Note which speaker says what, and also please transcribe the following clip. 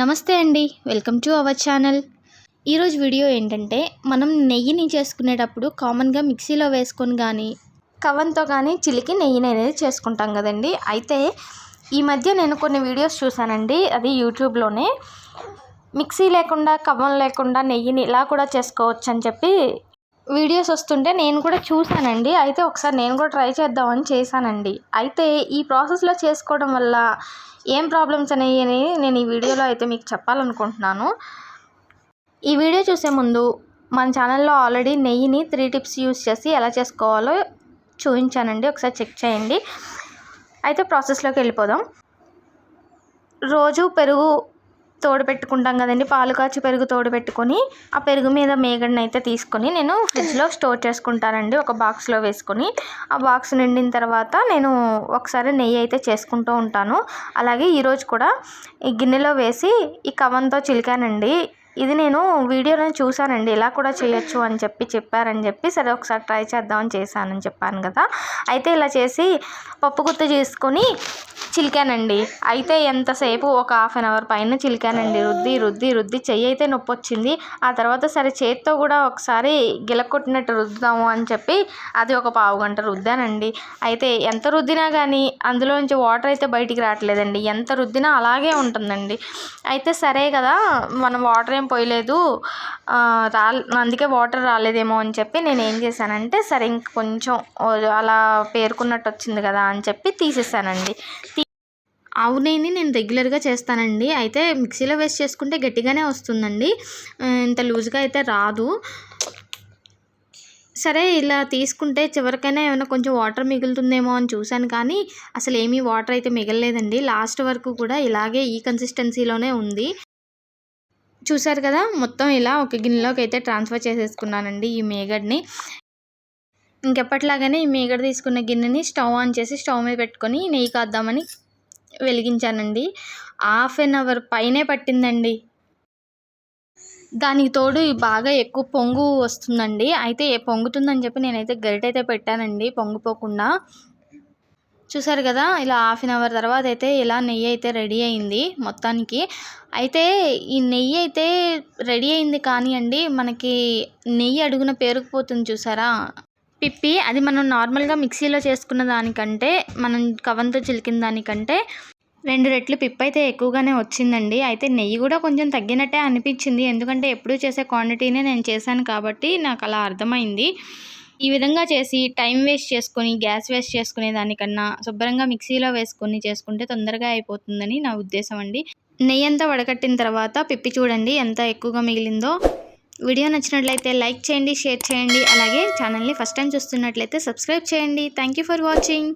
Speaker 1: నమస్తే అండి. Welcome to our channel. ఈరోజు వీడియో ఏంటంటే మనం నెయ్యిని చేసుకునేటప్పుడు కామన్గా మిక్సీలో వేసుకొని కానీ కవన్తో కానీ చిలికి నెయ్యిని అనేది చేసుకుంటాం కదండి. అయితే ఈ మధ్య నేను కొన్ని వీడియోస్ చూశానండి. అది యూట్యూబ్లోనే. మిక్సీ లేకుండా కవన్ లేకుండా నెయ్యిని ఇలా కూడా చేసుకోవచ్చు అని చెప్పి వీడియోస్ వస్తుంటే నేను కూడా చూశానండి. అయితే ఒకసారి నేను కూడా ట్రై చేద్దామని చేశానండి. అయితే ఈ ప్రాసెస్లో చేసుకోవడం వల్ల ఏం ప్రాబ్లమ్స్ అనేవి నేను ఈ వీడియోలో అయితే మీకు చెప్పాలనుకుంటున్నాను. ఈ వీడియో చూసే ముందు మన ఛానల్లో ఆల్రెడీ నెయ్యిని త్రీ టిప్స్ యూస్ చేసి ఎలా చేసుకోవాలో చూపించానండి. ఒకసారి చెక్ చేయండి. అయితే ప్రాసెస్లోకి వెళ్ళిపోదాం. రోజు పెరుగు తోడు పెట్టుకుంటాం కదండి. పాలు కాచి పెరుగు తోడు పెట్టుకొని ఆ పెరుగు మీద మేగడిని అయితే తీసుకొని నేను ఫ్రిడ్జ్లో స్టోర్ చేసుకుంటానండి. ఒక బాక్స్లో వేసుకొని ఆ బాక్స్ నిండిన తర్వాత నేను ఒకసారి నెయ్యి అయితే చేసుకుంటూ ఉంటాను. అలాగే ఈరోజు కూడా ఈ గిన్నెలో వేసి ఈ కవంతో చిలికానండి. ఇది నేను వీడియోలో చూశానండి. ఇలా కూడా చేయొచ్చు అని చెప్పి చెప్పారని చెప్పి సరే ఒకసారి ట్రై చేద్దామని చేశానని చెప్పాను కదా. అయితే ఇలా చేసి పప్పు గుత్త చేసుకొని చిలికానండి. అయితే ఎంతసేపు? ఒక హాఫ్ అన్ అవర్ పైన చిలికానండి. రుద్ది రుద్ది రుద్ది చెయ్యి అయితే నొప్పి వచ్చింది. ఆ తర్వాత సరే చేత్తో కూడా ఒకసారి గిలకొట్టినట్టు రుద్దుదాము అని చెప్పి అది ఒక పావు గంట రుద్దానండి. అయితే ఎంత రుద్దినా కానీ అందులోంచి వాటర్ అయితే బయటికి రావట్లేదండి. ఎంత రుద్దినా అలాగే ఉంటుందండి. అయితే సరే కదా మనం వాటర్ ఏం పోయలేదు. రా అందుకే వాటర్ రాలేదేమో అని చెప్పి నేను ఏం చేశానంటే సరే ఇంక కొంచెం అలా పేరుకున్నట్టు వచ్చింది కదా అని చెప్పి తీసేసానండి. అవునేని నేను రెగ్యులర్గా చేస్తానండి. అయితే మిక్సీలో వేస్ట్ చేసుకుంటే గట్టిగానే వస్తుందండి. ఇంత లూజ్గా అయితే రాదు. సరే ఇలా తీసుకుంటే చివరికైనా ఏమైనా కొంచెం వాటర్ మిగులుతుందేమో అని చూశాను కానీ అసలు ఏమీ వాటర్ అయితే మిగలలేదండి. లాస్ట్ వరకు కూడా ఇలాగే ఈ కన్సిస్టెన్సీలోనే ఉంది. చూసారు కదా మొత్తం ఇలా ఒక గిన్నెలోకి అయితే ట్రాన్స్ఫర్ చేసేసుకున్నానండి ఈ మేగడ్ని. ఇంకెప్పటిలాగానే ఈ మేగడ తీసుకున్న గిన్నెని స్టవ్ ఆన్ చేసి స్టవ్ మీద పెట్టుకొని నెయ్యి కాద్దామని వెలిగించానండి. హాఫ్ అన్ అవర్ పైనే పట్టిందండి. దానికి తోడు బాగా ఎక్కువ పొంగు వస్తుందండి. అయితే పొంగుతుందని చెప్పి నేనైతే గరిటైతే పెట్టానండి పొంగిపోకుండా. చూసారు కదా ఇలా హాఫ్ అన్ అవర్ తర్వాత అయితే ఇలా నెయ్యి అయితే రెడీ అయింది మొత్తానికి. అయితే ఈ నెయ్యి అయితే రెడీ అయింది కానీ అండి మనకి నెయ్యి అడుగున పేరుకుపోతుంది చూసారా? పిప్పి అది మనం నార్మల్గా మిక్సీలో చేసుకున్న దానికంటే మనం కవంతో చిలికిన దానికంటే రెండు రెట్లు పిప్ అయితే ఎక్కువగానే వచ్చిందండి. అయితే నెయ్యి కూడా కొంచెం తగ్గినట్టే అనిపించింది. ఎందుకంటే ఎప్పుడూ చేసే క్వాంటిటీనే నేను చేశాను కాబట్టి నాకు అలా అర్థమైంది. ఈ విధంగా చేసి టైం వేస్ట్ చేసుకొని గ్యాస్ వేస్ట్ చేసుకునే దానికన్నా శుభ్రంగా మిక్సీలో వేసుకొని చేసుకుంటే తొందరగా అయిపోతుందని నా ఉద్దేశం అండి. నెయ్యి అంతా వడకట్టిన తర్వాత పిప్పి చూడండి ఎంత ఎక్కువగా మిగిలిందో. వీడియో నచ్చినట్లయితే లైక్ చేయండి షేర్ చేయండి. అలాగే ఛానల్ని ఫస్ట్ టైం చూస్తున్నట్లయితే సబ్స్క్రైబ్ చేయండి. Thank you for watching.